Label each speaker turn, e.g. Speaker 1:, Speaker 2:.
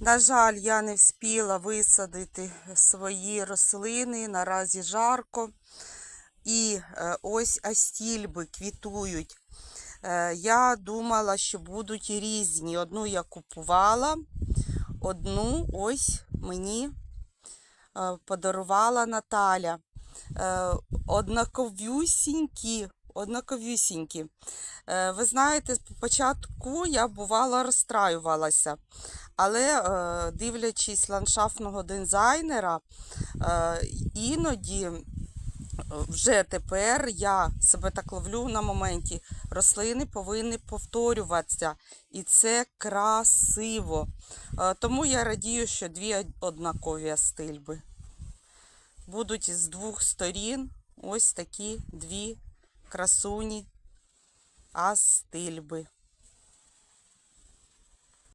Speaker 1: На жаль, я не вспіла висадити свої рослини, наразі жарко. І е, ось астільби квітують. Е, Я думала, що будуть різні. Одну я купувала, одну ось мені е, подарувала Наталя. Однаковюсінькі, однаковюсінькі. Е, Ви знаєте, спочатку я бувало розстраювалася, але е, дивлячись ландшафтного дизайнера, е, іноді вже тепер я себе так ловлю на моменті. Рослини повинні повторюватися, і це красиво. Тому я радію, що дві однакові астильби. Будуть з двох сторін ось такі дві красуні астильби.